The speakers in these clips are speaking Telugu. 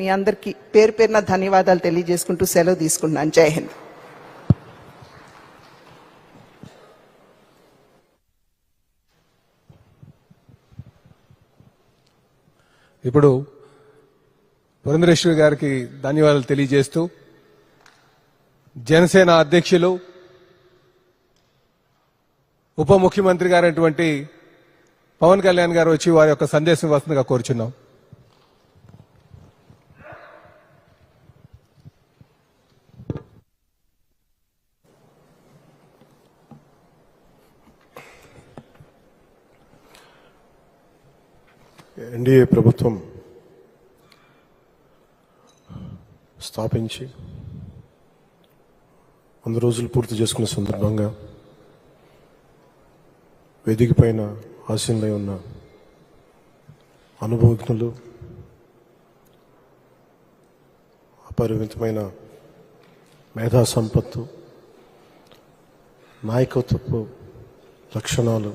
మీ అందరికీ పేరు పేరున ధన్యవాదాలు తెలియజేసుకుంటూ సెలవు తీసుకున్నాను జై హింద్. ఇప్పుడు పురంధరేశ్వరి గారికి ధన్యవాదాలు తెలియజేస్తూ జనసేన అధ్యక్షులు ఉప ముఖ్యమంత్రి గారైనటువంటి పవన్ కళ్యాణ్ గారు వచ్చి వారి యొక్క సందేశం వస్తుందిగా కోరుచున్నాం. ఎన్డీఏ ప్రభుత్వం స్థాపించి వంద రోజులు పూర్తి చేసుకున్న సందర్భంగా వేదిక పైన ఆశీనులై ఉన్న అనుభవజ్ఞులు అపరిమితమైన మేధా సంపత్తు నాయకత్వపు లక్షణాలు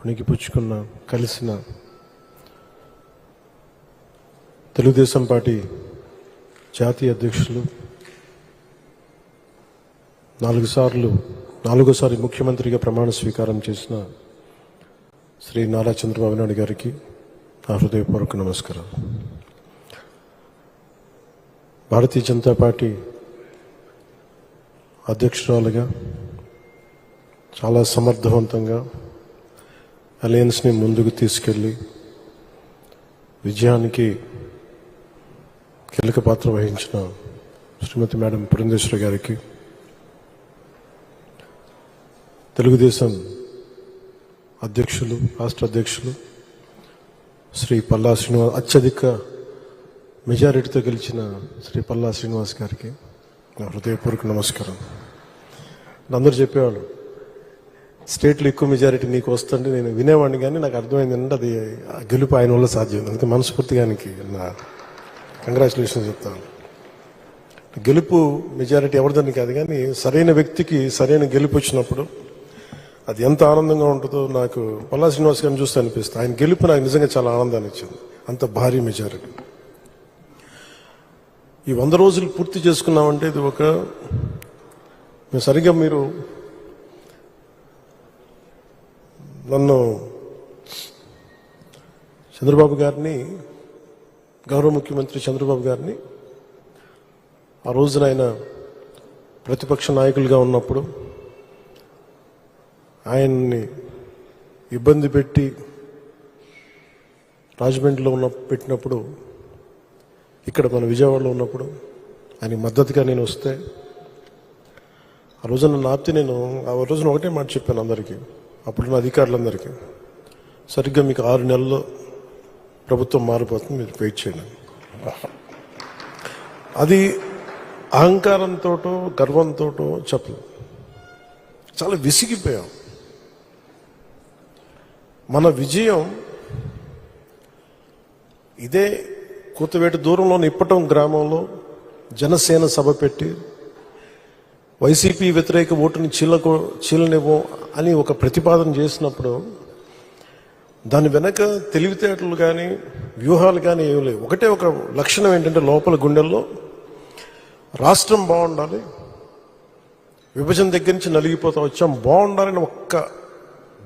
పుణికిపుచ్చుకున్న కలిసిన తెలుగుదేశం పార్టీ జాతీయ అధ్యక్షులు నాలుగు సార్లు నాలుగోసారి ముఖ్యమంత్రిగా ప్రమాణ స్వీకారం చేసిన శ్రీ నారా చంద్రబాబు నాయుడు గారికి నా హృదయపూర్వక నమస్కారం భారతీయ జనతా పార్టీ అధ్యక్షురాలుగా చాలా సమర్థవంతంగా అలయన్స్ని ముందుకు తీసుకెళ్ళి విజయానికి కీలక పాత్ర వహించిన శ్రీమతి మేడం పురంధేశ్వర గారికి. తెలుగుదేశం అధ్యక్షులు రాష్ట్ర అధ్యక్షులు శ్రీ పల్లా శ్రీనివాస్ అత్యధిక మెజారిటీతో గెలిచిన శ్రీ పల్లా శ్రీనివాస్ గారికి నా హృదయపూర్వక నమస్కారం. అందరూ చెప్పేవాళ్ళు స్టేట్లో ఎక్కువ మెజారిటీ నీకు వస్తుంటే నేను వినేవాడిని కానీ నాకు అర్థమైంది అంటే అది గెలుపు ఆయన వల్ల సాధ్యం. అందుకే మనస్ఫూర్తిగా ఆయనకి నా కంగ్రాచులేషన్ చెప్తాను. గెలుపు మెజారిటీ ఎవరిదని కాదు కానీ సరైన వ్యక్తికి సరైన గెలుపు వచ్చినప్పుడు అది ఎంత ఆనందంగా ఉంటుందో నాకు పల్లా శ్రీనివాస్ గారిని చూస్తే అనిపిస్తుంది. ఆయన గెలుపు నాకు నిజంగా చాలా ఆనందాన్ని ఇచ్చింది. అంత భారీ మెజారిటీ. ఈ వంద రోజులు పూర్తి చేసుకున్నామంటే ఇది ఒక మేము సరిగ్గా మీరు నన్ను చంద్రబాబు గారిని గౌరవ ముఖ్యమంత్రి చంద్రబాబు గారిని ఆ రోజున ఆయన ప్రతిపక్ష నాయకులుగా ఉన్నప్పుడు ఆయన్ని ఇబ్బంది పెట్టి రాజమండ్రిలో ఉన్న పెట్టినప్పుడు ఇక్కడ మన విజయవాడలో ఉన్నప్పుడు ఆయన మద్దతుగా నేను వస్తే ఆ రోజున నాపితే నేను ఆ రోజున ఒకటే మాట చెప్పాను అందరికీ. అప్పుడున్న అధికారులందరికీ. సరిగ్గా మీకు ఆరు నెలల్లో ప్రభుత్వం మారిపోతుంది మీరు వెయిట్ చేయండి. అది అహంకారంతో గర్వంతో చెప్పలేదు చాలా విసిగిపోయాం. మన విజయం ఇదే కూతవేటి దూరంలోని ఇప్పటం గ్రామంలో జనసేన సభ పెట్టి వైసీపీ వ్యతిరేక ఓటుని చీలకు చీలనివ్వం అని ఒక ప్రతిపాదన చేసినప్పుడు దాని వెనక తెలివితేటలు కానీ వ్యూహాలు కానీ ఏమి లేవు. ఒకటే ఒక లక్షణం ఏంటంటే లోపల గుండెల్లో రాష్ట్రం బాగుండాలి విభజన దగ్గర నుంచి నలిగిపోతా వచ్చాం బాగుండాలని ఒక్క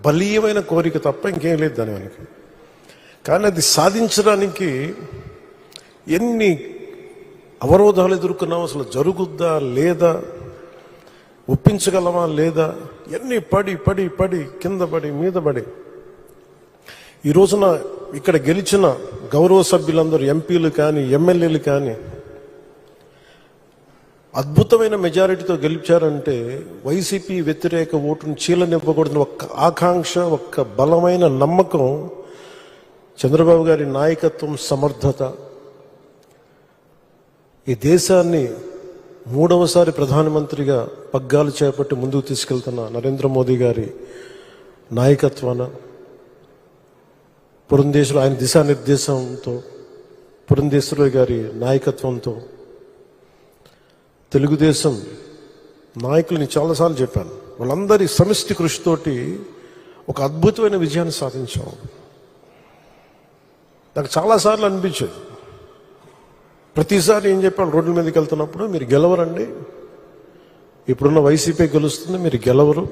బలీయమైన కోరిక తప్ప ఇంకేం లేదు దాని వెనక. కానీ అది సాధించడానికి ఎన్ని అవరోధాలు ఎదుర్కొన్నాం అసలు జరుగుద్దా లేదా ఒప్పించగలమా లేదా? ఎన్ని పడి పడి పడి కింద పడి మీద పడి. ఈ రోజున ఇక్కడ గెలిచిన గౌరవ సభ్యులందరూ ఎంపీలు కానీ ఎమ్మెల్యేలు కానీ అద్భుతమైన మెజారిటీతో గెలిచారంటే వైసీపీ వ్యతిరేక ఓటును చీలనివ్వకూడదని ఒక్క ఆకాంక్ష ఒక్క బలమైన నమ్మకం చంద్రబాబు గారి నాయకత్వం సమర్థత. ఈ దేశాన్ని మూడవసారి ప్రధానమంత్రిగా పగ్గాలు చేపట్టి ముందుకు తీసుకెళ్తున్న నరేంద్ర మోదీ గారి నాయకత్వాన పురంధేశ్వరు ఆయన దిశానిర్దేశంతో పురంధేశ్వరు గారి నాయకత్వంతో తెలుగుదేశం నాయకులని చాలాసార్లు చెప్పాను. వాళ్ళందరి సమిష్టి కృషితోటి ఒక అద్భుతమైన విజయాన్ని సాధించాం. నాకు చాలాసార్లు అనిపించేది. ప్రతిసారి ఏం చెప్పాను రోడ్ల మీదకి వెళ్తున్నప్పుడు మీరు గెలవరండి. ఇప్పుడున్న వైసీపీ గెలుస్తుంది మీరు గెలవరు.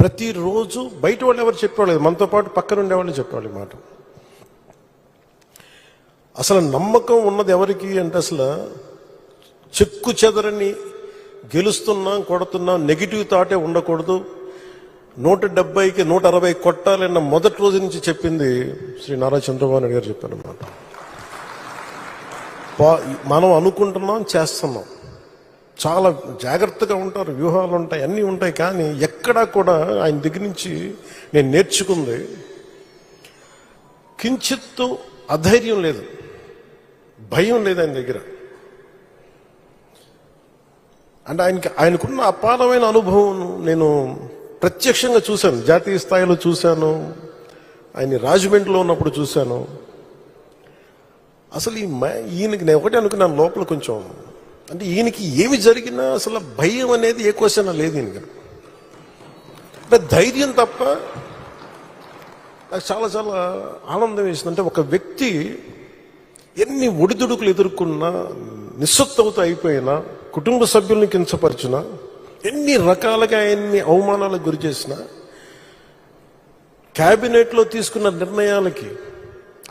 ప్రతిరోజు బయట వాళ్ళు ఎవరు చెప్పేవాళ్ళు మనతో పాటు పక్కన ఉండేవాళ్ళు చెప్పేవాళ్ళు ఈ మాట. అసలు నమ్మకం ఉన్నది ఎవరికి అంటే అసలు చెక్కు చెదరని గెలుస్తున్నాం కొడుతున్నాం నెగిటివ్ థాటే ఉండకూడదు. నూట డెబ్బైకి నూట అరవై కొట్టాలన్న మొదటి రోజు నుంచి చెప్పింది శ్రీ నారా చంద్రబాబు నాయుడు గారు చెప్పారన్నమాట మనం అనుకుంటున్నాం చేస్తున్నాం. చాలా జాగ్రత్తగా ఉంటారు వ్యూహాలు ఉంటాయి అన్నీ ఉంటాయి కానీ ఎక్కడా కూడా ఆయన దగ్గర నుంచి నేను నేర్చుకుంది కించిత్తు అధైర్యం లేదు భయం లేదు ఆయన దగ్గర. అంటే ఆయనకి ఆయనకున్న అపారమైన అనుభవం నేను ప్రత్యక్షంగా చూశాను జాతీయ స్థాయిలో చూశాను ఆయన రాజమండ్రిలో ఉన్నప్పుడు చూశాను. అసలు ఈ మ- ఈయనకి నేను ఒకటే అనుకున్నాను లోపల కొంచెం. అంటే ఈయనకి ఏమి జరిగినా అసలు భయం అనేది ఏ క్వశ్చన్ లేదు ఈయనకి. అంటే ధైర్యం తప్ప నాకు చాలా చాలా ఆనందం వేసింది. అంటే ఒక వ్యక్తి ఎన్ని ఒడిదుడుకులు ఎదుర్కొన్నా నిస్సత్తవత అయిపోయినా కుటుంబ సభ్యుల్ని కించపరిచినా ఎన్ని రకాలుగా ఎన్ని అవమానాలకు గురి చేసినా క్యాబినెట్లో తీసుకున్న నిర్ణయాలకి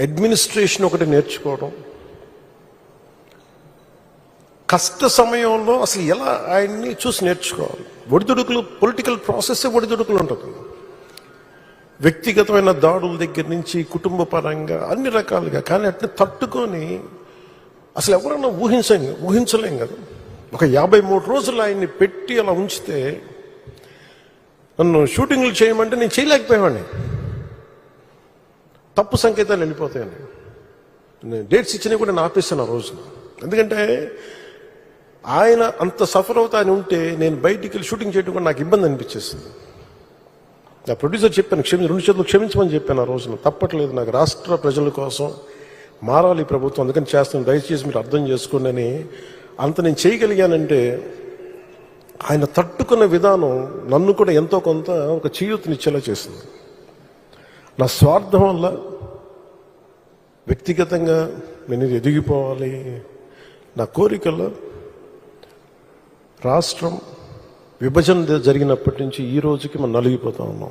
అడ్మినిస్ట్రేషన్ ఒకటి నేర్చుకోవడం. కష్ట సమయంలో అసలు ఎలా ఆయన్ని చూసి నేర్చుకోవాలి? ఒడిదుడుకులు పొలిటికల్ ప్రాసెస్ ఒడిదుడుకులు ఉంటుంది. వ్యక్తిగతమైన దాడుల దగ్గర నుంచి కుటుంబ పరంగా అన్ని రకాలుగా. కానీ అట్ని తట్టుకొని అసలు ఎవరన్నా ఊహించం ఊహించలేం కదా. ఒక యాభై మూడు రోజులు ఆయన్ని పెట్టి అలా ఉంచితే నన్ను షూటింగ్లు చేయమంటే నేను చేయలేకపోయేవాడిని. తప్పు సంకేతాలు వెళ్ళిపోతాయని నేను డేట్స్ ఇచ్చినవి కూడా నేను ఆపేస్తాను ఆ రోజు ఎందుకంటే ఆయన అంత సఫర్ అవుతా అని ఉంటే నేను బయటికి వెళ్ళి షూటింగ్ చేయడం కూడా నాకు ఇబ్బంది అనిపించేస్తుంది నా ప్రొడ్యూసర్ చెప్పాను క్షమి రెండు చేతులు క్షమించమని చెప్పాను ఆ రోజున. తప్పట్లేదు నాకు రాష్ట్ర ప్రజల కోసం మారాలి ప్రభుత్వం. అందుకని చేస్తాను. దయచేసి మీరు అర్థం చేసుకోండి అంత నేను చేయగలిగానంటే ఆయన తట్టుకున్న విధానం నన్ను కూడా ఎంతో కొంత ఒక చేయూతనిచ్చేలా చేసింది. నా స్వార్థం వల్ల వ్యక్తిగతంగా నేను ఎదిగిపోవాలి నా కోరికల్లో రాష్ట్రం విభజన జరిగినప్పటి నుంచి ఈ రోజుకి మనం నలిగిపోతా ఉన్నాం.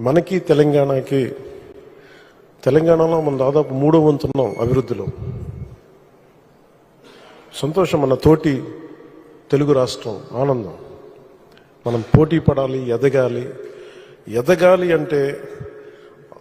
మనకి తెలంగాణకి తెలంగాణలో మనం దాదాపు మూడో వంతున్నాం అభివృద్ధిలో. సంతోషం మన తోటి తెలుగు రాష్ట్రం ఆనందం. మనం పోటీ పడాలి ఎదగాలి. ఎదగాలి అంటే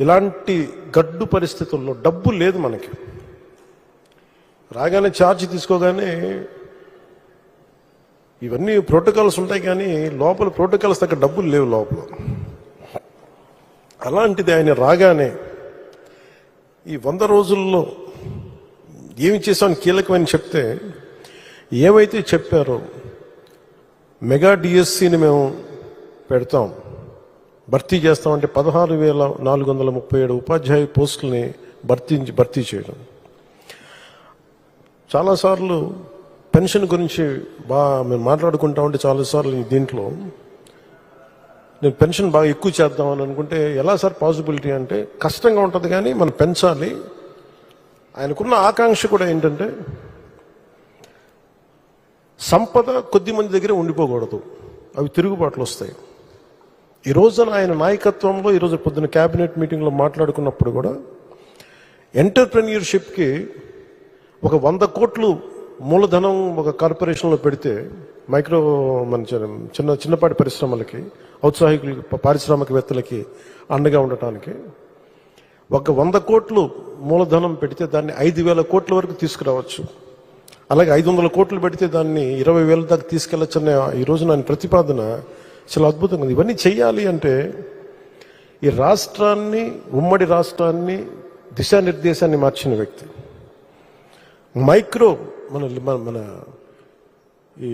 ఇలాంటి గడ్డు పరిస్థితుల్లో డబ్బు లేదు మనకి. రాగానే ఛార్జ్ తీసుకోగానే ఇవన్నీ ప్రోటోకాల్స్ ఉంటాయి కానీ లోపల ప్రోటోకాల్స్ తగ్గ డబ్బులు లేవు లోపల. అలాంటిది ఆయన రాగానే ఈ వంద రోజుల్లో ఏమి చేసామని కీలకమని చెప్తే ఏమైతే చెప్పారో మెగా డిఎస్సిని మేము పెడతాం. భర్తీ చేస్తామంటే పదహారు వేల నాలుగు వందల ముప్పై ఏడు ఉపాధ్యాయ పోస్టుల్ని భర్తీ భర్తీ చేయడం. చాలాసార్లు పెన్షన్ గురించి బాగా మేము మాట్లాడుకుంటా ఉంటే చాలాసార్లు దీంట్లో నేను పెన్షన్ బాగా ఎక్కువ చేద్దామని అనుకుంటే ఎలా సార్ పాసిబిలిటీ అంటే కష్టంగా ఉంటుంది కానీ మనం పెంచాలి. ఆయనకున్న ఆకాంక్ష కూడా ఏంటంటే సంపద కొద్ది మంది దగ్గర ఉండిపోకూడదు. అవి తిరుగుబాట్లు వస్తాయి. ఈ రోజున ఆయన నాయకత్వంలో ఈరోజు పొద్దున క్యాబినెట్ మీటింగ్లో మాట్లాడుకున్నప్పుడు కూడా ఎంటర్ప్రెన్యూర్షిప్కి ఒక వంద కోట్లు మూలధనం ఒక కార్పొరేషన్లో పెడితే మైక్రో మన చిన్న- చిన్నపాటి పరిశ్రమలకి ఔత్సాహికులకి పారిశ్రామికవేత్తలకి అండగా ఉండటానికి ఒక వంద కోట్లు మూలధనం పెడితే దాన్ని ఐదు వేల కోట్ల వరకు తీసుకురావచ్చు. అలాగే ఐదు వందల కోట్లు పెడితే దాన్ని ఇరవై వేల దాకా తీసుకెళ్ళొచ్చనే ఈ రోజు నా ప్రతిపాదన చాలా అద్భుతంగా ఉంది. ఇవన్నీ చేయాలి అంటే ఈ రాష్ట్రాన్ని ఉమ్మడి రాష్ట్రాన్ని దిశానిర్దేశాన్ని మార్చిన వ్యక్తి. మైక్రో మన మన మన ఈ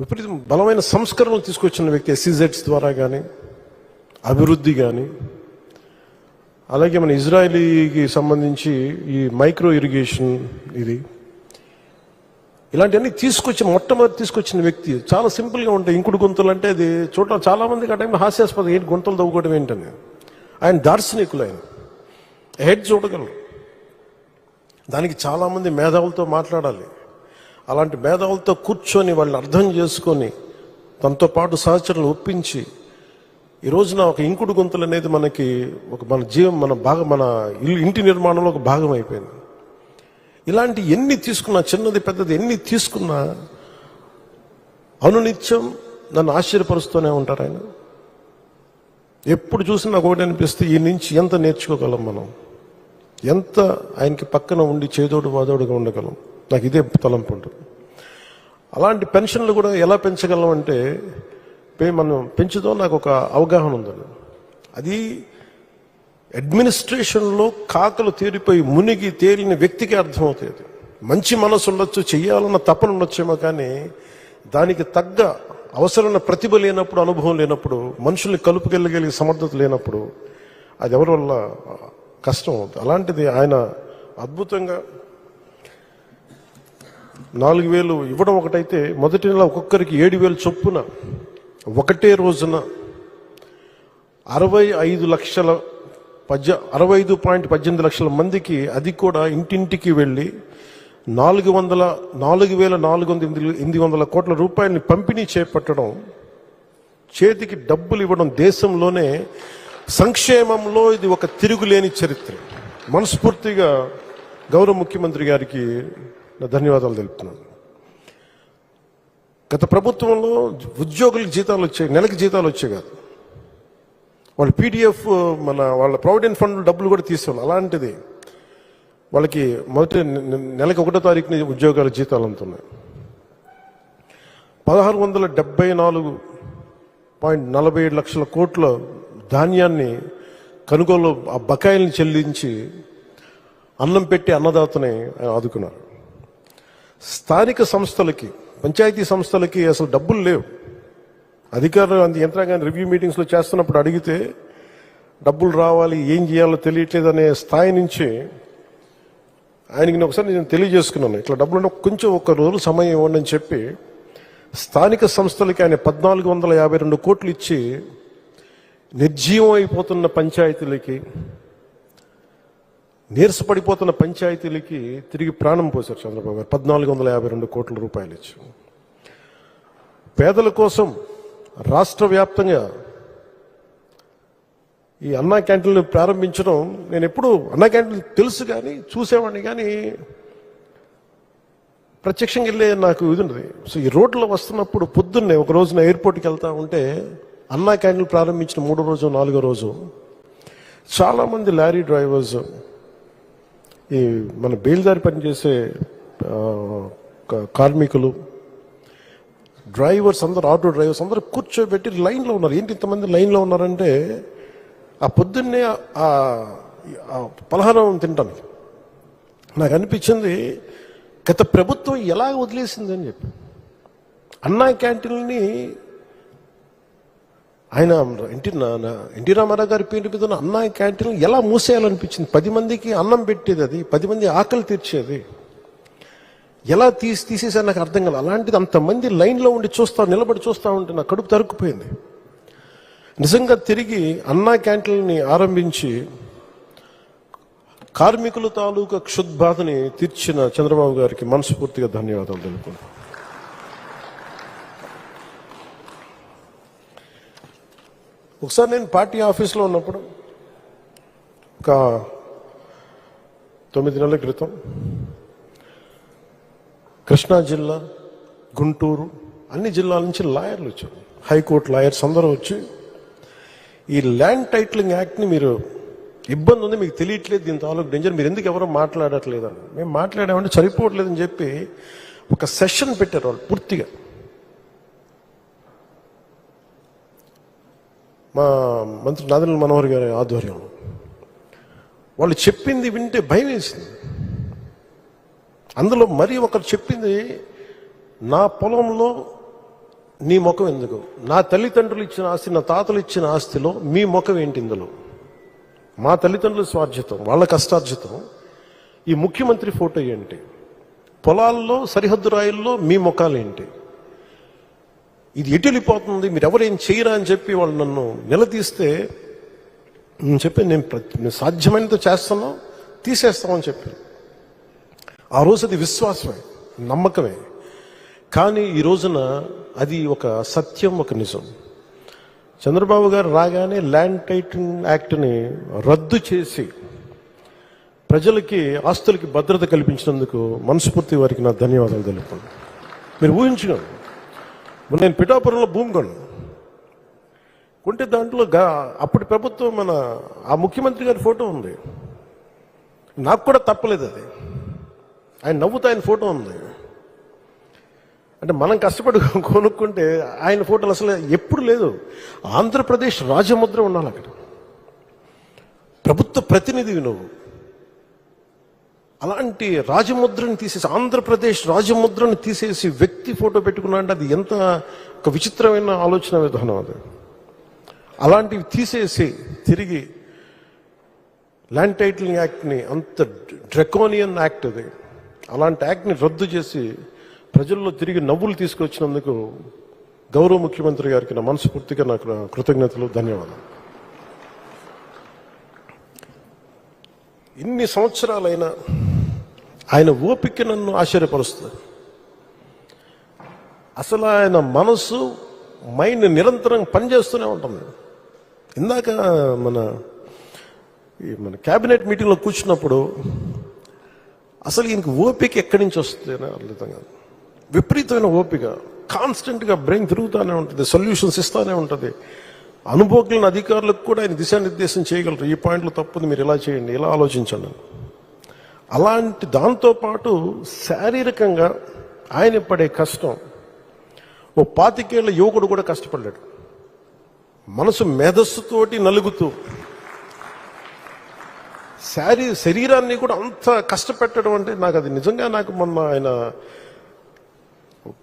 విపరీతం బలమైన సంస్కరణలు తీసుకొచ్చిన వ్యక్తి ఎస్సీజెడ్స్ ద్వారా కానీ అభివృద్ధి కానీ అలాగే మన ఇజ్రాయలీకి సంబంధించి ఈ మైక్రో ఇరిగేషన్ ఇది ఇలాంటివన్నీ తీసుకొచ్చి మొట్టమొదటి తీసుకొచ్చిన వ్యక్తి. చాలా సింపుల్గా ఉంటాయి. ఇంకుడు గొంతులు అంటే అది చూడటం చాలా మందికి ఆ టైంలో హాస్యాస్పదం. ఏంటి గొంతులు తవ్వుకోవడం ఏంటని. ఆయన దార్శనికులు ఆయన. హెడ్ చూడగలరు. దానికి చాలామంది మేధావులతో మాట్లాడాలి. అలాంటి మేధావులతో కూర్చొని వాళ్ళని అర్థం చేసుకొని తనతో పాటు సహచరులు ఒప్పించి ఈ రోజున ఒక ఇంకుడు గొంతులు అనేది మనకి ఒక మన జీవం మన భాగం మన ఇల్లు ఇంటి నిర్మాణంలో ఒక భాగం అయిపోయింది. ఇలాంటి ఎన్ని తీసుకున్నా చిన్నది పెద్దది ఎన్ని తీసుకున్నా అనునిత్యం నన్ను ఆశ్చర్యపరుస్తూనే ఉంటారు ఆయన. ఎప్పుడు చూసినా నాకు ఒకటి అనిపిస్తే ఈ నుంచి ఎంత నేర్చుకోగలం మనం? ఎంత ఆయనకి పక్కన ఉండి చేదోడు వాదోడుగా ఉండగలం? నాకు ఇదే తలంపు ఉంటుంది. అలాంటి పెన్షన్లు కూడా ఎలా పెంచగలం అంటే మనం పెంచుతో నాకు ఒక అవగాహన ఉందండి. అది అడ్మినిస్ట్రేషన్లో కాకలు తేరిపోయి మునిగి తేలిన వ్యక్తికి అర్థమవుతుంది. మంచి మనసు ఉండొచ్చు చెయ్యాలన్న తపన ఉండొచ్చేమో కానీ దానికి తగ్గ అవసరమైన ప్రతిభ లేనప్పుడు అనుభవం లేనప్పుడు మనుషుల్ని కలుపుకెళ్ళగలిగే సమర్థత లేనప్పుడు అది ఎవరి వల్ల కష్టం అవుతుంది. అలాంటిది ఆయన అద్భుతంగా నాలుగు వేలు ఇవ్వడం ఒకటైతే మొదటి నెల ఒక్కొక్కరికి ఏడు వేలు చొప్పున ఒకటే రోజున అరవై ఐదు లక్షల పద్య అరవై ఐదు పాయింట్ పద్దెనిమిది లక్షల మందికి అది కూడా ఇంటింటికి వెళ్ళి నాలుగు వందల నాలుగు వేల నాలుగు వందల ఎనిమిది ఎనిమిది వందల కోట్ల రూపాయలని పంపిణీ చేపట్టడం చేతికి డబ్బులు ఇవ్వడం దేశంలోనే సంక్షేమంలో ఇది ఒక తిరుగులేని చరిత్ర. మనస్ఫూర్తిగా గౌరవ ముఖ్యమంత్రి గారికి నా ధన్యవాదాలు తెలుపుతున్నాను. గత ప్రభుత్వంలో ఉద్యోగులకు జీతాలు వచ్చాయి నెలకి జీతాలు వచ్చాయి కాదు. వాళ్ళ పీడిఎఫ్ మన వాళ్ళ ప్రావిడెంట్ ఫండ్ డబ్బులు కూడా తీసుకోవాలి అలాంటిది వాళ్ళకి మొదటి నెలకి ఒకటో తారీఖున ఉద్యోగాల జీతాలు అందుతున్నాయి. పదహారు వందల డెబ్బై నాలుగు పాయింట్ నలభై ఏడు లక్షల కోట్ల ధాన్యాన్ని కనుగోలు ఆ బకాయిల్ని చెల్లించి అన్నం పెట్టి అన్నదాతని ఆయన ఆదుకున్నారు. స్థానిక సంస్థలకి పంచాయతీ సంస్థలకి అసలు డబ్బులు లేవు. అధికారులు అంత యంత్రాంగాన్ని రివ్యూ మీటింగ్స్లో చేస్తున్నప్పుడు అడిగితే డబ్బులు రావాలి ఏం చేయాలో తెలియట్లేదు అనే స్థాయి నుంచి ఆయనకి నేను ఒకసారి నేను తెలియజేసుకున్నాను. ఇట్లా డబ్బులు కొంచెం ఒక రోజు సమయం ఇవ్వండి అని చెప్పి స్థానిక సంస్థలకి ఆయన పద్నాలుగు వందల యాభై రెండు కోట్లు ఇచ్చి నిర్జీవం అయిపోతున్న పంచాయతీలకి నీరసపడిపోతున్న పంచాయతీలకి తిరిగి ప్రాణం పోశారు చంద్రబాబు గారు. పద్నాలుగు వందల యాభై రెండు కోట్ల రూపాయలు ఇచ్చి పేదల కోసం రాష్ట్ర వ్యాప్తంగా ఈ అన్నా క్యాంటీన్లు ప్రారంభించడం నేను ఎప్పుడు అన్నా క్యాంటీన్ తెలుసు కానీ చూసేవాడిని కానీ ప్రత్యక్షంగా వెళ్ళే నాకు ఇది ఉండదు. సో ఈ రోడ్లో వస్తున్నప్పుడు పొద్దున్నే ఒక రోజున ఎయిర్పోర్ట్కి వెళ్తా ఉంటే అన్నా క్యాంటీన్ ప్రారంభించిన మూడో రోజు నాలుగో రోజు చాలామంది లారీ డ్రైవర్స్ ఈ మన బేల్దారి పనిచేసే కార్మికులు డ్రైవర్స్ అందరు ఆటో డ్రైవర్స్ అందరూ కూర్చోబెట్టి లైన్లో ఉన్నారు. ఏంటి ఇంతమంది లైన్లో ఉన్నారంటే ఆ పొద్దున్నే ఆ పలహారం తింటాను నాకు అనిపించింది గత ప్రభుత్వం ఎలా వదిలేసింది అని చెప్పి. అన్నా క్యాంటీన్ని ఆయన ఎన్టీ నా- ఎన్టీ రామారావు గారి పేరు మీద ఉన్న అన్నా క్యాంటీన్ ఎలా మూసేయాలనిపించింది? పది మందికి అన్నం పెట్టేది అది పది మంది ఆకలి తీర్చేది. ఎలా తీసి తీసేసారు నాకు అర్థం కాదు అలాంటిది అంతమంది లైన్లో ఉండి చూస్తా నిలబడి చూస్తా ఉంటే నా కడుపు తరుక్కుపోయింది. నిజంగా తిరిగి అన్నా క్యాంటీన్ని ఆరంభించి కార్మికుల తాలూకా క్షుద్బాధని తీర్చిన చంద్రబాబు గారికి మనస్ఫూర్తిగా ధన్యవాదాలు తెలుపుకుంటాను ఒకసారి నేను పార్టీ ఆఫీస్లో ఉన్నప్పుడు ఒక తొమ్మిది నెలల క్రితం కృష్ణా జిల్లా గుంటూరు అన్ని జిల్లాల నుంచి లాయర్లు వచ్చారు. హైకోర్టు లాయర్స్ అందరూ వచ్చి ఈ ల్యాండ్ టైటిలింగ్ యాక్ట్ని మీరు ఇబ్బంది ఉంది మీకు తెలియట్లేదు దీని తాలూకు డేంజర్ మీరు ఎందుకు ఎవరో మాట్లాడట్లేదు అని మేము మాట్లాడామంటే సరిపోవట్లేదని చెప్పి ఒక సెషన్ పెట్టారు వాళ్ళు పూర్తిగా. మా మంత్రి నాదెండ్ల మనోహర్ గారి ఆధ్వర్యంలో. వాళ్ళు చెప్పింది వింటే భయం వేసింది. అందులో మరి ఒకరు చెప్పింది నా పొలంలో నీ ముఖం ఎందుకు? నా తల్లిదండ్రులు ఇచ్చిన ఆస్తి నా తాతలు ఇచ్చిన ఆస్తిలో మీ ముఖం ఏంటి ఇందులో? మా తల్లిదండ్రుల స్వార్జితం వాళ్ళ కష్టార్జితం. ఈ ముఖ్యమంత్రి ఫోటో ఏంటి? పొలాల్లో సరిహద్దు రాయిల్లో మీ ముఖాలు ఏంటి? ఇది ఎటు వెళ్ళిపోతుంది? మీరు ఎవరేం చేయరా? అని చెప్పి వాళ్ళు నన్ను నిలదీస్తే చెప్పి నేను ప్రతి- సాధ్యమైనంత చేస్తాను తీసేస్తామని చెప్పాను ఆ రోజు అది విశ్వాసమే నమ్మకమే. కానీ ఈ రోజున అది ఒక సత్యం ఒక నిజం. చంద్రబాబు గారు రాగానే ల్యాండ్ టైటింగ్ యాక్ట్ని రద్దు చేసి ప్రజలకి ఆస్తులకి భద్రత కల్పించినందుకు మనస్ఫూర్తి వారికి నా ధన్యవాదాలు తెలుపుకోండి మీరు ఊహించుకోండి. నేను పిఠాపురంలో భూమి కొన్నాను. కొంటే దాంట్లో గా అప్పటి ప్రభుత్వం మన ఆ ముఖ్యమంత్రి గారి ఫోటో ఉంది. నాకు కూడా తప్పలేదు అది. ఆయన నవ్వుతూ ఆయన ఫోటో ఉంది. అంటే మనం కష్టపడి కొనుక్కుంటే ఆయన ఫోటోలు అసలు ఎప్పుడు లేదు. ఆంధ్రప్రదేశ్ రాజముద్ర ఉండాలి అక్కడ. ప్రభుత్వ ప్రతినిధివి నువ్వు. అలాంటి రాజముద్రని తీసేసి ఆంధ్రప్రదేశ్ రాజముద్రని తీసేసి వ్యక్తి ఫోటో పెట్టుకున్నా అంటే అది ఎంత ఒక విచిత్రమైన ఆలోచన విధానం అది. అలాంటివి తీసేసి తిరిగి ల్యాండ్ టైటిలింగ్ యాక్ట్ని అంత డ్రెకోనియన్ యాక్ట్ అది. అలాంటి యాక్ట్ని రద్దు చేసి ప్రజల్లో తిరిగి నవ్వులు తీసుకొచ్చినందుకు గౌరవ ముఖ్యమంత్రి గారికి నా మనస్ఫూర్తిగా నాకు కృతజ్ఞతలు ధన్యవాదాలు. ఇన్ని సంవత్సరాలైనా ఆయన ఓపిక నన్ను ఆశ్చర్యపరుస్తుంది. అసలు ఆయన మనసు మైండ్ నిరంతరం పనిచేస్తూనే ఉంటుంది. ఇందాక మన ఈ మన క్యాబినెట్ మీటింగ్లో కూర్చున్నప్పుడు అసలు ఈయనకి ఓపిక ఎక్కడి నుంచి వస్తుంది అర్థం కాదు. విపరీతమైన ఓపిక. కాన్స్టెంట్గా బ్రెయిన్ తిరుగుతూనే ఉంటుంది సొల్యూషన్స్ ఇస్తూనే ఉంటుంది. అనుభవజ్ఞులైన అధికారులకు కూడా ఆయన దిశానిర్దేశం చేయగలరు. ఈ పాయింట్లు తప్పుంది మీరు ఇలా చేయండి ఇలా ఆలోచించండి అలాంటి దాంతోపాటు శారీరకంగా ఆయన పడే కష్టం ఓ పాతికేళ్ళ యువకుడు కూడా కష్టపడ్డాడు. మనసు మేధస్సుతోటి నలుగుతూ శారీ శరీరాన్ని కూడా అంత కష్టపెట్టడం అంటే నాకు అది నిజంగా నాకు మొన్న ఆయన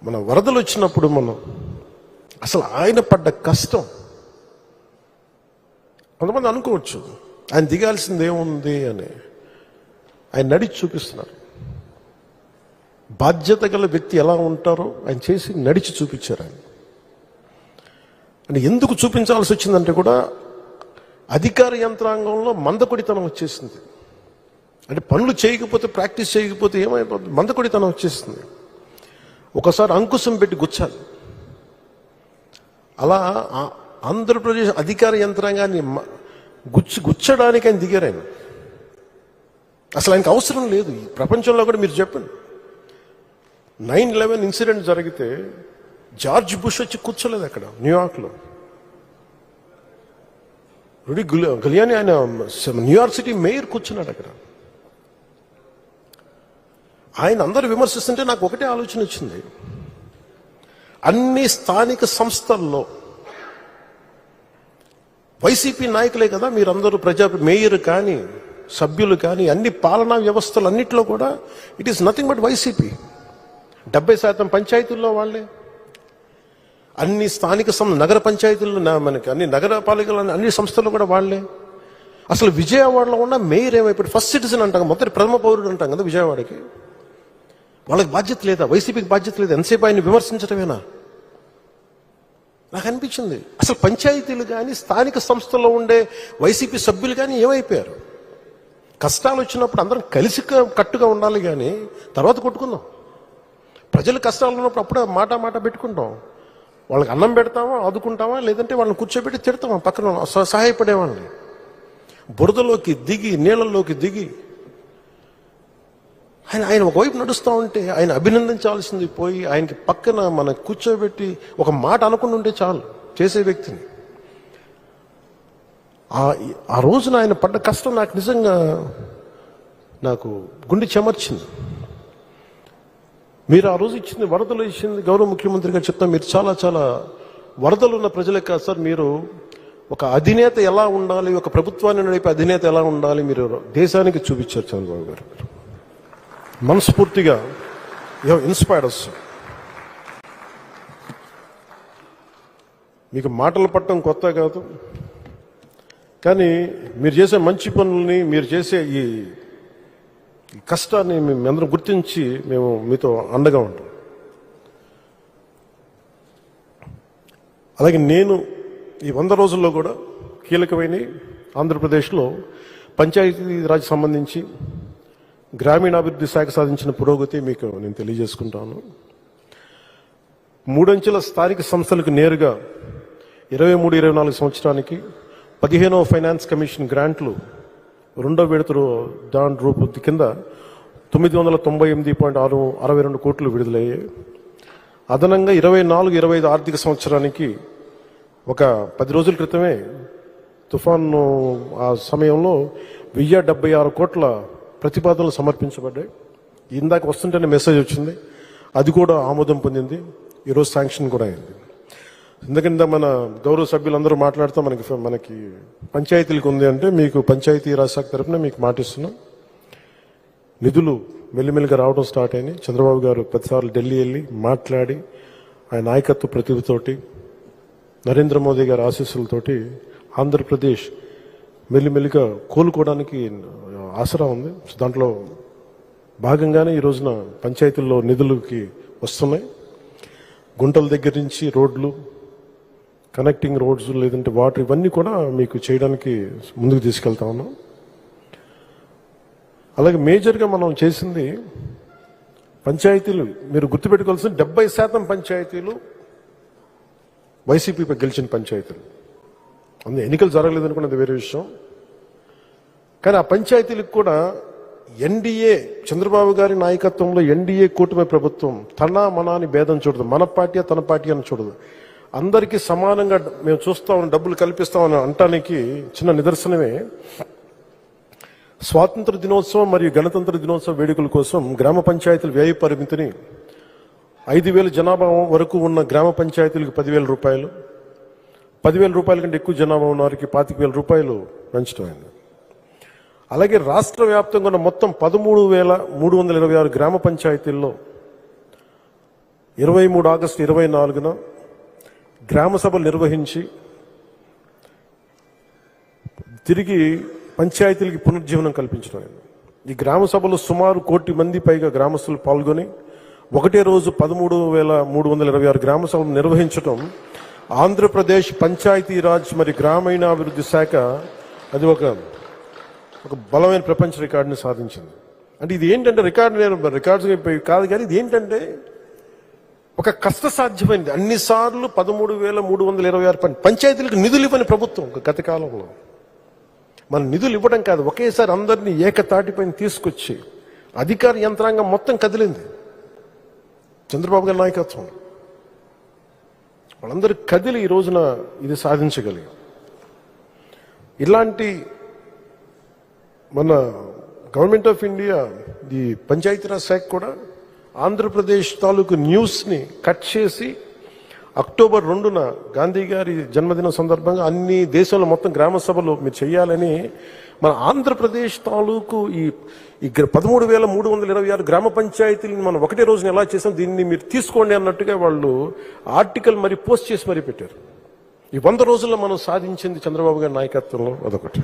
మన వరదలు వచ్చినప్పుడు మనం అసలు ఆయన పడ్డ కష్టం. కొంతమంది అనుకోవచ్చు ఆయన దిగాల్సింది ఏముంది అని. ఆయన నడిచి చూపిస్తున్నారు. బాధ్యత గల వ్యక్తి ఎలా ఉంటారో ఆయన చేసి నడిచి చూపించారు ఆయన. అంటే ఎందుకు చూపించాల్సి వచ్చిందంటే కూడా అధికార యంత్రాంగంలో మందకొడితనం వచ్చేసింది. అంటే పనులు చేయకపోతే ప్రాక్టీస్ చేయకపోతే ఏమైపోతుంది మందకొడితనం వచ్చేసింది. ఒకసారి అంకుశం పెట్టి గుచ్చాలి. అలా ఆ- ఆంధ్రప్రదేశ్ అధికార యంత్రాంగాన్ని మ- గుచ్చి గుచ్చడానికి ఆయన దిగారు ఆయన. అసలు ఆయనకు అవసరం లేదు. ఈ ప్రపంచంలో కూడా మీరు చెప్పండి. నైన్ లెవెన్ ఇన్సిడెంట్ జరిగితే జార్జ్ బుష్ వచ్చి కూర్చోలేదు అక్కడ న్యూయార్క్లో. రుడి గులి- గలియాని ఆయన న్యూయార్క్ సిటీ మేయర్ కూర్చున్నాడు అక్కడ. ఆయన అందరు విమర్శిస్తుంటే నాకు ఒకటే ఆలోచన వచ్చింది. అన్ని స్థానిక సంస్థల్లో వైసీపీ నాయకులే కదా మీరందరూ ప్రజా మేయర్ కానీ సభ్యులు కానీ అన్ని పాలనా వ్యవస్థలు అన్నిట్లో కూడా it is nothing but YCP. డెబ్బై శాతం పంచాయతీల్లో వాళ్ళే. అన్ని స్థానిక సం నగర పంచాయతీల్లో మనకి అన్ని నగరపాలికలు అన్ని సంస్థలు కూడా వాళ్ళే. అసలు విజయవాడలో ఉన్న మేయర్ ఏమైపోయి ఫస్ట్ సిటిజన్ అంటాం మొదటి ప్రథమ పౌరుడు అంటాం కదా విజయవాడకి. వాళ్ళకి బాధ్యత లేదా? వైసీపీకి బాధ్యత లేదా? ఎంతసేపు ఆయన విమర్శించడమేనా నాకు అనిపించింది. అసలు పంచాయతీలు కానీ స్థానిక సంస్థల్లో ఉండే వైసీపీ సభ్యులు కానీ ఏమైపోయారు? కష్టాలు వచ్చినప్పుడు అందరం కలిసి కట్టుగా ఉండాలి కానీ తర్వాత కొట్టుకుందాం. ప్రజలు కష్టాలు ఉన్నప్పుడు అప్పుడే మాట మాట పెట్టుకుంటాం. వాళ్ళకి అన్నం పెడతామా ఆదుకుంటామా లేదంటే వాళ్ళని కూర్చోబెట్టి తిడతామా? పక్కన సహాయపడేవాళ్ళని సహాయపడే వాళ్ళని బురదలోకి దిగి నీళ్ళల్లోకి దిగి ఆయన ఆయన ఒకవైపు నడుస్తూ ఉంటే ఆయన అభినందించాల్సింది పోయి ఆయనకి పక్కన మన కూర్చోబెట్టి ఒక మాట అనుకుని ఉంటే చాలు చేసే వ్యక్తిని. ఆ ఆ రోజున ఆయన పడ్డ కష్టం నాకు నిజంగా నాకు గుండె చెమర్చింది. మీరు ఆ రోజు ఇచ్చింది వరదలు ఇచ్చింది గౌరవ ముఖ్యమంత్రి గారు చెప్తాం మీరు చాలా చాలా వరదలు ఉన్న ప్రజలే కాదు సార్ మీరు ఒక అధినేత ఎలా ఉండాలి ఒక ప్రభుత్వాన్ని నడిపే అధినేత ఎలా ఉండాలి మీరు దేశానికి చూపించారు చంద్రబాబు గారు మనస్ఫూర్తిగా యూ ఇన్స్పైర్డ్ అస్ మీకు మాటలు పట్టడం కొత్త కాదు. కానీ మీరు చేసే మంచి పనుల్ని మీరు చేసే ఈ ఈ కష్టాన్ని మేము అందరం గుర్తించి మేము మీతో అండగా ఉంటాం. అలాగే నేను ఈ వంద రోజుల్లో కూడా కీలకమైన ఆంధ్రప్రదేశ్లో పంచాయతీరాజ్ సంబంధించి గ్రామీణాభివృద్ధి శాఖ సాధించిన పురోగతి మీకు నేను తెలియజేసుకుంటాను. మూడంచెల స్థానిక సంస్థలకు నేరుగా ఇరవై మూడు ఇరవై నాలుగు సంవత్సరానికి పదిహేనవ ఫైనాన్స్ కమిషన్ గ్రాంట్లు రెండో విడతలు దాని రూపు కింద తొమ్మిది వందల తొంభై ఎనిమిది పాయింట్ ఆరు అరవై రెండు కోట్లు విడుదలయ్యాయి. అదనంగా ఇరవై నాలుగు ఇరవై ఐదు ఆర్థిక సంవత్సరానికి ఒక పది రోజుల క్రితమే తుఫాను ఆ సమయంలో వెయ్యి డెబ్బై ఆరు కోట్ల ప్రతిపాదనలు సమర్పించబడ్డాయి. ఇందాక వస్తుంటేనే మెసేజ్ వచ్చింది. అది కూడా ఆమోదం పొందింది. ఈరోజు శాంక్షన్ కూడా అయింది. ఎందుకంటే మన గౌరవ సభ్యులందరూ మాట్లాడుతూ మనకి మనకి పంచాయతీలకు ఉంది అంటే మీకు పంచాయతీ రాజ్ శాఖ తరఫున మీకు మాటిస్తున్నాం. నిధులు మెల్లిమెల్లిగా రావడం స్టార్ట్ అయినాయి. చంద్రబాబు గారు ప్రతిసార్లు ఢిల్లీ వెళ్ళి మాట్లాడి ఆయన నాయకత్వ ప్రతిభతోటి నరేంద్ర మోదీ గారి ఆశీస్సులతోటి ఆంధ్రప్రదేశ్ మెల్లిమెల్లిగా కోలుకోవడానికి ఆసరా ఉంది. సో దాంట్లో భాగంగానే ఈ రోజున పంచాయతీల్లో నిధులకి వస్తున్నాయి. గుంటల దగ్గర నుంచి రోడ్లు కనెక్టింగ్ రోడ్స్ లేదంటే వాటర్ ఇవన్నీ కూడా మీకు చేయడానికి ముందుకు తీసుకెళ్తా ఉన్నాం. అలాగే మేజర్గా మనం చేసింది పంచాయతీలు. మీరు గుర్తుపెట్టుకోవాల్సిన డెబ్బై శాతం పంచాయతీలు వైసీపీ గెలిచిన పంచాయతీలు. అందులో ఎన్నికలు జరగలేదనుకున్నది వేరే విషయం. కానీ ఆ పంచాయతీలకు కూడా ఎన్డీఏ చంద్రబాబు గారి నాయకత్వంలో ఎన్డీఏ కూటమి ప్రభుత్వం తన మన అని భేదం చూడదు. మన పార్టీ తన పార్టీ అని చూడదు. అందరికీ సమానంగా మేము చూస్తామని డబ్బులు కల్పిస్తామని అంటానికి చిన్న నిదర్శనమే. స్వాతంత్ర దినోత్సవం మరియు గణతంత్ర దినోత్సవ వేడుకల కోసం గ్రామ పంచాయతీల వ్యయ పరిమితిని ఐదు వేల జనాభా వరకు ఉన్న గ్రామ పంచాయతీలకు పదివేల రూపాయలు పదివేల రూపాయల కంటే ఎక్కువ జనాభా ఉన్న వారికి పాతిక వేల రూపాయలు పెంచడం అలాగే రాష్ట్ర వ్యాప్తంగా ఉన్న మొత్తం పదమూడు వేల మూడు వందల ఇరవై ఆరు గ్రామ పంచాయతీల్లో ఇరవై మూడు ఆగస్టు ఇరవై నాలుగున గ్రామ సభలు నిర్వహించి తిరిగి పంచాయతీలకి పునర్జీవనం కల్పించడం ఈ గ్రామ సభలో సుమారు కోటి మంది పైగా గ్రామస్తులు పాల్గొని ఒకటే రోజు పదమూడు వేల మూడు వందల ఇరవై ఆరు గ్రామ సభలు నిర్వహించడం ఆంధ్రప్రదేశ్ పంచాయతీరాజ్ మరి గ్రామీణాభివృద్ధి శాఖ అది ఒక ఒక బలమైన ప్రపంచ రికార్డుని సాధించింది. అంటే ఇది ఏంటంటే రికార్డు నేను రికార్డ్స్ కాదు కానీ ఇది ఏంటంటే ఒక కష్టసాధ్యమైనది అన్నిసార్లు పదమూడు వేల మూడు వందల ఇరవై ఆరు పని పంచాయతీలకు నిధులు ఇవ్వని ప్రభుత్వం ఒక గత కాలంలో. మన నిధులు ఇవ్వడం కాదు ఒకేసారి అందరినీ ఏకతాటిపైన తీసుకొచ్చి అధికార యంత్రాంగం మొత్తం కదిలింది. చంద్రబాబు గారి నాయకత్వం. వాళ్ళందరూ కదిలి ఈ రోజున ఇది సాధించగలిగాం. ఇలాంటి మన గవర్నమెంట్ ఆఫ్ ఇండియా ఈ పంచాయతీరాజ్ శాఖ కూడా ఆంధ్రప్రదేశ్ తాలూకు న్యూస్ని కట్ చేసి అక్టోబర్ రెండున గాంధీ గారి జన్మదిన సందర్భంగా అన్ని దేశంలో మొత్తం గ్రామ సభలు మీరు చేయాలని మన ఆంధ్రప్రదేశ్ తాలూకు ఈ ఈ పదమూడు వేల మూడు వందల ఇరవై ఆరు గ్రామ పంచాయతీలను మనం ఒకటే రోజున ఎలా చేసాం దీన్ని మీరు తీసుకోండి అన్నట్టుగా వాళ్ళు ఆర్టికల్ మరి పోస్ట్ చేసి మరీ పెట్టారు. ఈ వంద రోజుల్లో మనం సాధించింది చంద్రబాబు గారి నాయకత్వంలో అదొకటి.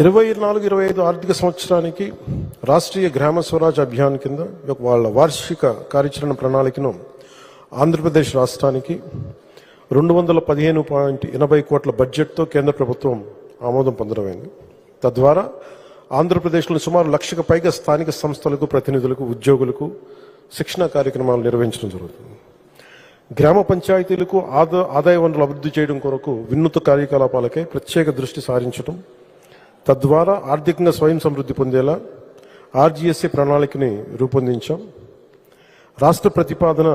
ఇరవై నాలుగు ఇరవై ఐదు ఆర్థిక సంవత్సరానికి రాష్ట్రీయ గ్రామ స్వరాజ్ అభియాన్ కింద వాళ్ళ వార్షిక కార్యాచరణ ప్రణాళికను ఆంధ్రప్రదేశ్ రాష్ట్రానికి రెండు వందల పదిహేను పాయింట్ ఎనభై కోట్ల బడ్జెట్తో కేంద్ర ప్రభుత్వం ఆమోదం పొందడమైంది. తద్వారా ఆంధ్రప్రదేశ్లో సుమారు లక్షకు పైగా స్థానిక సంస్థలకు ప్రతినిధులకు ఉద్యోగులకు శిక్షణ కార్యక్రమాలు నిర్వహించడం జరుగుతుంది. గ్రామ పంచాయతీలకు ఆదా ఆదాయ వనరులు అభివృద్ధి చేయడం కొరకు వినూత్న కార్యకలాపాలకై ప్రత్యేక దృష్టి సారించడం తద్వారా ఆర్థికంగా స్వయం సమృద్ధి పొందేలా ఆర్జీఎస్ఏ ప్రణాళికని రూపొందించాం. రాష్ట్ర ప్రతిపాదన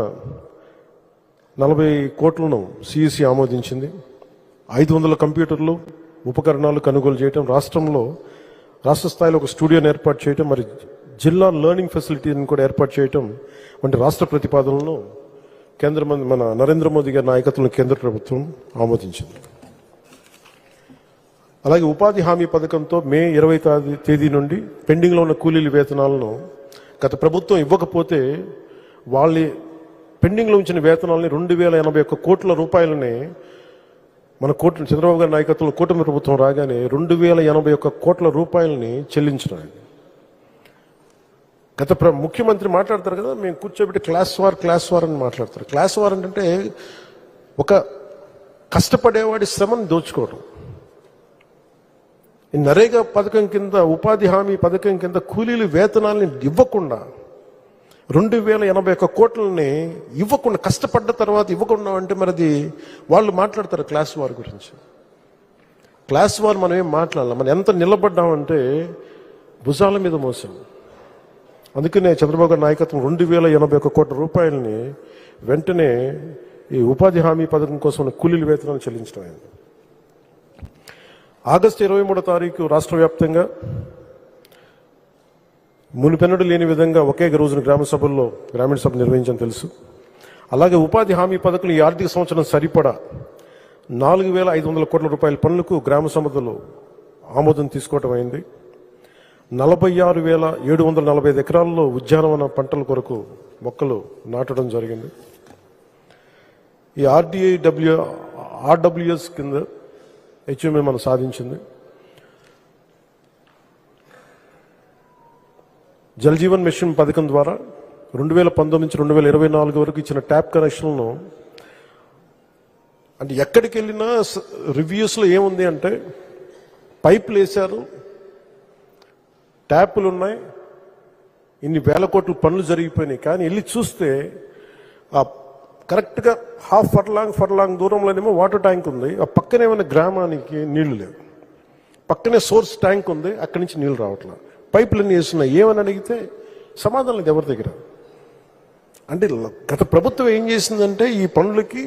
నలభై కోట్లను సిఇసి ఆమోదించింది. ఐదు వందల కంప్యూటర్లు ఉపకరణాలు కొనుగోలు చేయటం రాష్ట్రంలో రాష్ట్ర స్థాయిలో ఒక స్టూడియోని ఏర్పాటు చేయటం మరి జిల్లా లెర్నింగ్ ఫెసిలిటీని కూడా ఏర్పాటు చేయటం వంటి రాష్ట్ర ప్రతిపాదనలను కేంద్ర మంత్రి మన నరేంద్ర మోదీ గారి నాయకత్వంలో కేంద్ర ప్రభుత్వం ఆమోదించింది. అలాగే ఉపాధి హామీ పథకంతో మే ఇరవై తేదీ నుండి పెండింగ్లో ఉన్న కూలీల వేతనాలను గత ప్రభుత్వం ఇవ్వకపోతే వాళ్ళ పెండింగ్లో ఉంచిన వేతనాలని రెండు వేల ఎనభై ఒక్క కోట్ల రూపాయలని మన కోట చంద్రబాబు గారి నాయకత్వంలో కూటమి ప్రభుత్వం రాగానే రెండు వేల ఎనభై ఒక్క కోట్ల రూపాయలని చెల్లించడం గత ప్ర ముఖ్యమంత్రి మాట్లాడతారు కదా మేము కూర్చోబెట్టి క్లాస్ వార్ క్లాస్ వార్ అని మాట్లాడతారు. క్లాస్ వార్ అంటే ఒక కష్టపడేవాడి శ్రమను దోచుకోవడం నరేగా పథకం కింద ఉపాధి హామీ పథకం కింద కూలీలు వేతనాల్ని ఇవ్వకుండా రెండు వేల ఎనభై ఒక్క కోట్లని ఇవ్వకుండా కష్టపడ్డ తర్వాత ఇవ్వకుండా అంటే మరి అది వాళ్ళు మాట్లాడతారు క్లాస్ వార్ గురించి. క్లాస్ వార్ మనం ఏం మాట్లాడాలి? మనం ఎంత నిలబడ్డామంటే భుజాల మీద మోసం. అందుకనే చంద్రబాబు గారి నాయకత్వం రెండు వేల ఎనభై ఒక్క కోట్ల రూపాయలని వెంటనే ఈ ఉపాధి హామీ పథకం కోసం కూలీలు కూలీల వేతనాలు చెల్లించడం అయింది. ఆగస్టు ఇరవై మూడో తారీఖు రాష్ట్ర వ్యాప్తంగా మునిపెన్నడు లేని విధంగా ఒకే రోజున గ్రామ సభల్లో గ్రామీణ సభ నిర్వహించని తెలుసు. అలాగే ఉపాధి హామీ పథకం ఈ ఆర్థిక సంవత్సరం సరిపడా నాలుగు వేల ఐదు వందల కోట్ల రూపాయల పనులకు గ్రామ సభలో ఆమోదం తీసుకోవటం అయింది. నలభై ఆరు వేల ఏడు వందల నలభై ఐదు ఎకరాల్లో ఉద్యానవన పంటల కొరకు మొక్కలు నాటడం జరిగింది. ఈ ఆర్డీఐ డబ్ల్యూ ఆర్డబ్ల్యూఎస్ కింద అచీవ్మెంట్ మనం సాధించింది. జలజీవన్ మిషన్ పథకం ద్వారా రెండు వేల పంతొమ్మిది నుంచి రెండు వేల ఇరవై నాలుగు వరకు ఇచ్చిన ట్యాప్ కనెక్షన్లను అంటే ఎక్కడికి వెళ్ళినా రివ్యూస్లో ఏముంది అంటే పైపులు వేశారు ట్యాపులు ఉన్నాయి ఇన్ని వేల కోట్ల పనులు జరిగిపోయినాయి. కానీ వెళ్ళి చూస్తే ఆ కరెక్ట్గా హాఫ్ ఫర్లాంగ్ ఫర్లాంగ్ దూరంలోనేమో వాటర్ ట్యాంక్ ఉంది. ఆ పక్కనే ఉన్న గ్రామానికి నీళ్ళు లేవు. పక్కనే సోర్స్ ట్యాంక్ ఉంది అక్కడి నుంచి నీళ్ళు రావట్లా. పైపులన్నీ వేస్తున్నాయి ఏమని అడిగితే సమాధానం లేదు ఎవరి దగ్గర. అంటే గత ప్రభుత్వం ఏం చేసిందంటే ఈ పనులకి